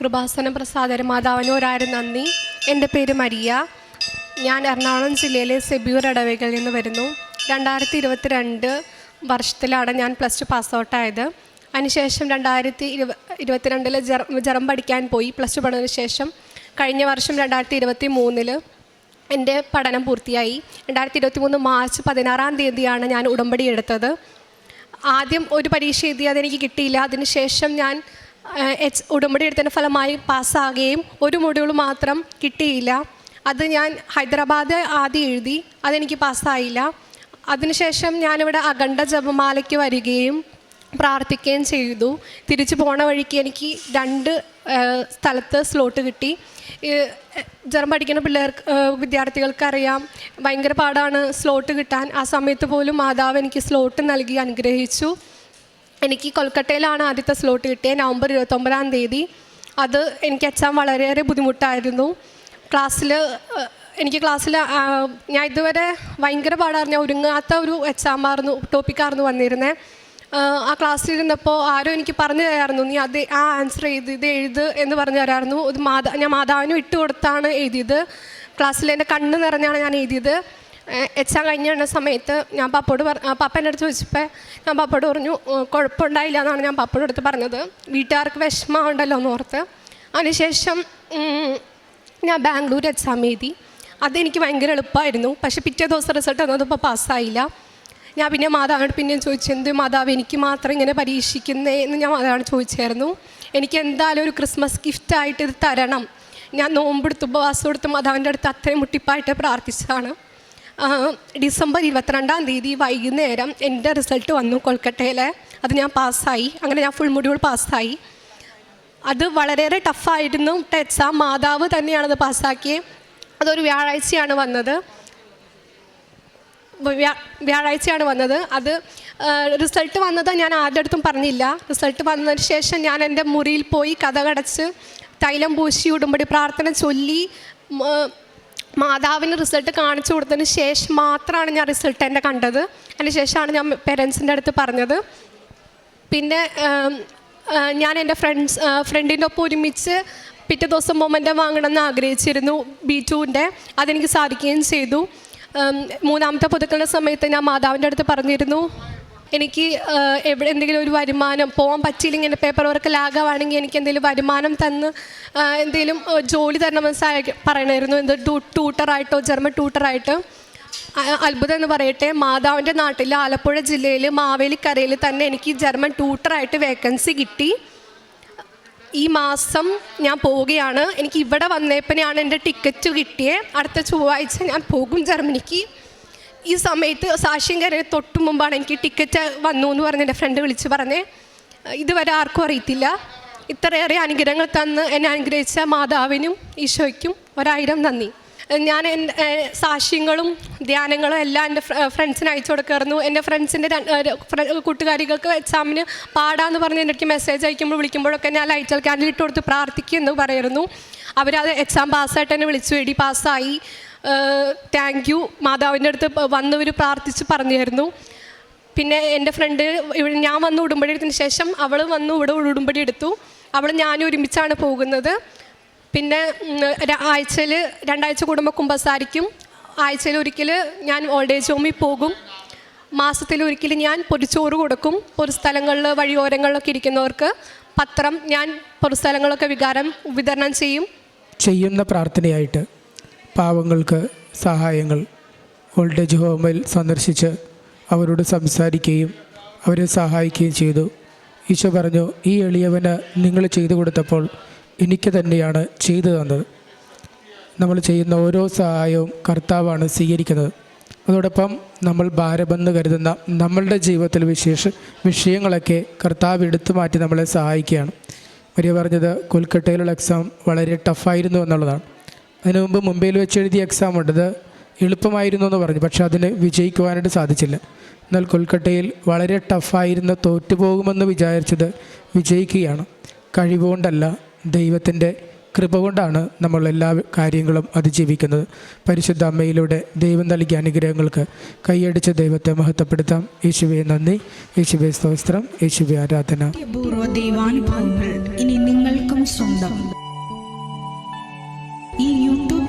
കൃപാസനം പ്രസാദര മാതാവിനോരായിരം നന്ദി. എന്റെ പേര് മരിയ. ഞാൻ എറണാകുളം ജില്ലയിലെ സെബ്യൂർ ഇടവകളിൽ നിന്ന് വരുന്നു. രണ്ടായിരത്തി ഇരുപത്തിരണ്ട് വർഷത്തിലാണ് ഞാൻ പ്ലസ് ടു പാസ് ഔട്ടായത്. അതിനുശേഷം രണ്ടായിരത്തി ഇരുപ ഇരുപത്തിരണ്ടിൽ ജറ ജറം പഠിക്കാൻ പോയി. പ്ലസ് ടു പഠനത്തിന് ശേഷം കഴിഞ്ഞ വർഷം രണ്ടായിരത്തി ഇരുപത്തി മൂന്നിൽ എന്റെ പഠനം പൂർത്തിയായി. രണ്ടായിരത്തി ഇരുപത്തി മൂന്ന് മാർച്ച് പതിനാറാം തീയതിയാണ് ഞാൻ ഉടമ്പടി എടുത്തത്. ആദ്യം ഒരു പരീക്ഷ എഴുതി അതെനിക്ക് കിട്ടിയില്ല. അതിനുശേഷം ഞാൻ എച്ച് ഉടമ്പടി എടുത്തതിന്റെ ഫലമായി പാസ്സാകുകയും ഒരു മൊഡ്യൂൾ മാത്രം കിട്ടിയില്ല. അത് ഞാൻ ഹൈദരാബാദ് ആദ്യം എഴുതി അതെനിക്ക് പാസ്സായില്ല. അതിനുശേഷം ഞാനിവിടെ അഖണ്ഡ ജപമാലയ്ക്ക് വരികയും പ്രാർത്ഥിക്കുകയും ചെയ്തു. തിരിച്ചു പോണ വഴിക്ക് എനിക്ക് രണ്ട് സ്ഥലത്ത് സ്ലോട്ട് കിട്ടി. ജർമ്മൻ പഠിക്കുന്ന പിള്ളേർക്ക് വിദ്യാർത്ഥികൾക്കറിയാം ഭയങ്കര പാടാണ് സ്ലോട്ട് കിട്ടാൻ. ആ സമയത്ത് പോലും മാതാവ് എനിക്ക് സ്ലോട്ട് നൽകി അനുഗ്രഹിച്ചു. എനിക്ക് കൊൽക്കട്ടയിലാണ് ആദ്യത്തെ സ്ലോട്ട് കിട്ടിയത് നവംബർ ഇരുപത്തൊമ്പതാം തീയതി. അത് എനിക്ക് എക്സാം വളരെയേറെ ബുദ്ധിമുട്ടായിരുന്നു. ക്ലാസ്സിൽ എനിക്ക് ക്ലാസ്സിൽ ഞാൻ ഇതുവരെ ഭയങ്കര പാടായിരുന്നു. ഒരുങ്ങാത്ത ഒരു എക്സാമായിരുന്നു ടോപ്പിക്കായിരുന്നു വന്നിരുന്നത് ആ ക്ലാസ്സിൽ ഇരുന്നപ്പോൾ ആരോ എനിക്ക് പറഞ്ഞു തരായിരുന്നു നീ അത് ആ ആൻസർ എഴുതി ഇത് എഴുത് എന്ന് പറഞ്ഞു തരായിരുന്നു. ഇത് മാതാ ഞാൻ മാതാവിനും ഇട്ട് കൊടുത്താണ് എഴുതിയത്. ക്ലാസ്സിൽ എന്റെ കണ്ണ് നിറഞ്ഞാണ് ഞാൻ എഴുതിയത്. എക്സാം കഴിഞ്ഞ സമയത്ത് ഞാൻ പപ്പോട് പപ്പ എന്റെ അടുത്ത് ചോദിച്ചപ്പോൾ ഞാൻ പപ്പോട് പറഞ്ഞു "ഉം, കുഴപ്പമുണ്ടായില്ല എന്നാണ് ഞാൻ പപ്പോട് അടുത്ത് പറഞ്ഞത്. വീട്ടുകാർക്ക് വിഷമമുണ്ടല്ലോ എന്ന് ഓർത്ത്. അതിനുശേഷം ഞാൻ ബാംഗ്ലൂർ എക്സാം എഴുതി. അതെനിക്ക് ഭയങ്കര എളുപ്പമായിരുന്നു. പക്ഷേ പിറ്റേ ദിവസം റിസൾട്ട് വന്നതിപ്പോൾ പാസ്സായില്ല. ഞാൻ പിന്നെ മാതാവിനോട് പിന്നെ ചോദിച്ചു എന്ത് മാതാവ് എനിക്ക് മാത്രം ഇങ്ങനെ പരീക്ഷിക്കുന്നേ? എന്ന് ഞാൻ മാതാവിനോട് ചോദിച്ചായിരുന്നു. എനിക്ക് എന്തായാലും ഒരു ക്രിസ്മസ് ഗിഫ്റ്റായിട്ട് ഇത് തരണം. ഞാൻ നോമ്പെടുത്ത് ഉപവാസം എടുത്ത് മാതാവിന്റെ അടുത്ത് അത്രയും മുട്ടിപ്പായിട്ട് പ്രാർത്ഥിച്ചതാണ്. ഡിസംബർ ഇരുപത്തിരണ്ടാം തീയതി വൈകുന്നേരം എന്റെ റിസൾട്ട് വന്നു കൊൽക്കട്ടയിലെ. അത് ഞാൻ പാസ്സായി. അങ്ങനെ ഞാൻ ഫുൾ മൊഡ്യൂൾ പാസ്സായി. അത് വളരെയേറെ ടഫായിരുന്നു എക്സാം മാതാവ് തന്നെയാണത് പാസ്സാക്കിയത് അതൊരു വ്യാഴാഴ്ചയാണ് വന്നത്. വ്യാ- വ്യാഴാഴ്ചയാണ് വന്നത്. അത് റിസൾട്ട് വന്നത് ഞാൻ ആരുടെ അടുത്തും പറഞ്ഞില്ല. റിസൾട്ട് വന്നതിന് ശേഷം ഞാൻ എന്റെ മുറിയിൽ പോയി കഥകടച്ച് തൈലം പൂശി ഉടുമ്പടി പ്രാർത്ഥന ചൊല്ലി മാതാവിന് റിസൾട്ട് കാണിച്ചു കൊടുത്തതിന് ശേഷം മാത്രമാണ് ഞാൻ റിസൾട്ട് എന്റെ കണ്ടത്. അതിന് ശേഷമാണ് ഞാൻ പേരൻസിന്റെ അടുത്ത് പറഞ്ഞത്. പിന്നെ ഞാൻ എന്റെ ഫ്രണ്ട്സ് ഫ്രണ്ടിന്റെ ഒപ്പം ഒരുമിച്ച് പിറ്റേ ദിവസം മൊമെന്റ് വാങ്ങണമെന്ന് ആഗ്രഹിച്ചിരുന്നു ബി ടുവിന്റെ അതെനിക്ക് സാധിക്കുകയും ചെയ്തു. മൂന്നാമത്തെ പുതുക്കളുടെ സമയത്ത് ഞാൻ മാതാവിന്റെ അടുത്ത് പറഞ്ഞിരുന്നു എനിക്ക് എവിടെ എന്തെങ്കിലും ഒരു വരുമാനം പോകാൻ പറ്റിയില്ലെങ്കിൽ എന്റെ പേപ്പർ വർക്ക് ലാഗാവാണെങ്കിൽ എനിക്ക് എന്തെങ്കിലും വരുമാനം തന്ന് എന്തെങ്കിലും ജോലി തരണമെന്ന് സഹായിക്ക പറയണമായിരുന്നു എന്ത് ട്യൂട്ടറായിട്ടോ ജർമ്മൻ ട്യൂട്ടറായിട്ട് അത്ഭുതം എന്ന് പറയട്ടെ മാതാവിന്റെ നാട്ടിൽ ആലപ്പുഴ ജില്ലയിൽ മാവേലിക്കരയിൽ തന്നെ എനിക്ക് ജർമ്മൻ ട്യൂട്ടറായിട്ട് വേക്കൻസി കിട്ടി. ഈ മാസം ഞാൻ പോവുകയാണ്. എനിക്ക് ഇവിടെ വന്നേപ്പനെയാണ് എന്റെ ടിക്കറ്റ് കിട്ടിയത് അടുത്ത ചൊവ്വാഴ്ച ഞാൻ പോകും ജർമ്മനിക്ക്. ഈ സമയത്ത് സാക്ഷ്യം കയറിയ തൊട്ട് മുമ്പാണ് എനിക്ക് ടിക്കറ്റ് വന്നു എന്ന് പറഞ്ഞ് എന്റെ ഫ്രണ്ട് വിളിച്ച് പറഞ്ഞേ ഇതുവരെ ആർക്കും അറിയത്തില്ല. ഇത്രയേറെ അനുഗ്രഹങ്ങൾ തന്ന് എന്നെ അനുഗ്രഹിച്ച മാതാവിനും ഈശോയ്ക്കും ഒരായിരം നന്ദി. ഞാൻ സാക്ഷ്യങ്ങളും ധ്യാനങ്ങളും എല്ലാം എന്റെ ഫ്ര- ഫ്രണ്ട്സിന് അയച്ചു കൊടുക്കായിരുന്നു എന്റെ ഫ്രണ്ട്സിന്റെ കൂട്ടുകാരികൾക്ക് എക്സാമിന് പാടാന്ന് പറഞ്ഞ് അടുത്ത് മെസ്സേജ് അയക്കുമ്പോൾ വിളിക്കുമ്പോഴൊക്കെ ഞാൻ ലൈറ്റൽ ക്യാൻഡിൽ ഇട്ട് കൊടുത്ത് പ്രാർത്ഥിക്കുമെന്ന് പറയുന്നു. അവരത് എക്സാം പാസ്സായിട്ട് എന്നെ വിളിച്ചു. എടി പാസ്സായി താങ്ക് യു മാതാവിന്റെ അടുത്ത് വന്നവർ പ്രാർത്ഥിച്ച് പറഞ്ഞായിരുന്നു. പിന്നെ എന്റെ ഫ്രണ്ട് ഇവിടെ ഞാൻ വന്ന് ഉടുമ്പടി എടുത്തതിന് ശേഷം അവൾ വന്ന് ഇവിടെ ഉടുമ്പടി എടുത്തു. അവൾ ഞാനും ഒരുമിച്ചാണ് പോകുന്നത്. പിന്നെ ആഴ്ചയിൽ രണ്ടാഴ്ച കൂടുമ്പോൾ കുമ്പസാരിക്കും. ആഴ്ചയിൽ ഒരിക്കൽ ഞാൻ ഓൾഡ് ഏജ് ഹോമിൽ പോകും. മാസത്തിൽ ഒരിക്കൽ ഞാൻ പൊരിച്ചോറ് കൊടുക്കും. പൊതു സ്ഥലങ്ങളിൽ വഴിയോരങ്ങളിലൊക്കെ ഇരിക്കുന്നവർക്ക് പത്രം ഞാൻ പൊതു സ്ഥലങ്ങളൊക്കെ വികാരം വിതരണം ചെയ്യും. ചെയ്യുന്ന പ്രാർത്ഥനയായിട്ട്. പാവങ്ങൾക്ക് സഹായങ്ങൾ ഓൾഡ് ഏജ് ഹോമിൽ സന്ദർശിച്ച് അവരോട് സംസാരിക്കുകയും അവരെ സഹായിക്കുകയും ചെയ്തു. ഈശോ പറഞ്ഞു ഈ എളിയവന് നിങ്ങൾ ചെയ്തു കൊടുത്തപ്പോൾ എനിക്ക് തന്നെയാണ് ചെയ്തു തന്നത്. നമ്മൾ ചെയ്യുന്ന ഓരോ സഹായവും കർത്താവാണ് സ്വീകരിക്കുന്നത്. അതോടൊപ്പം നമ്മൾ ഭാരമെന്ന് കരുതുന്ന നമ്മളുടെ ജീവിതത്തിൽ വിശേഷ വിഷയങ്ങളൊക്കെ കർത്താവ് എടുത്തു മാറ്റി നമ്മളെ സഹായിക്കുകയാണ്. വലിയ പറഞ്ഞത് കൊൽക്കട്ടയിലുള്ള എക്സാം വളരെ ടഫായിരുന്നു എന്നുള്ളതാണ്. അതിനു മുമ്പ് മുംബൈയിൽ വെച്ച് എഴുതിയ എക്സാം ഉണ്ടത് എളുപ്പമായിരുന്നു എന്ന് പറഞ്ഞു. പക്ഷെ അതിന് വിജയിക്കുവാനായിട്ട് സാധിച്ചില്ല. എന്നാൽ കൊൽക്കട്ടയിൽ വളരെ ടഫായിരുന്ന തോറ്റുപോകുമെന്ന് വിചാരിച്ചത് വിജയിക്കുകയാണ്. കഴിവുകൊണ്ടല്ല ദൈവത്തിന്റെ കൃപ കൊണ്ടാണ് നമ്മൾ എല്ലാ കാര്യങ്ങളും അതിജീവിക്കുന്നത്. പരിശുദ്ധ അമ്മയിലൂടെ ദൈവം നൽകിയ അനുഗ്രഹങ്ങൾക്ക് കൈയടിച്ച ദൈവത്തെ മഹത്വപ്പെടുത്താം. യേശുവെ നന്ദി. യേശുവെ സ്തോത്രം. യേശുവെ ആരാധന. ദൈവാനുഭവങ്ങൾ ഇനി നിങ്ങൾക്കും സ്വന്തം.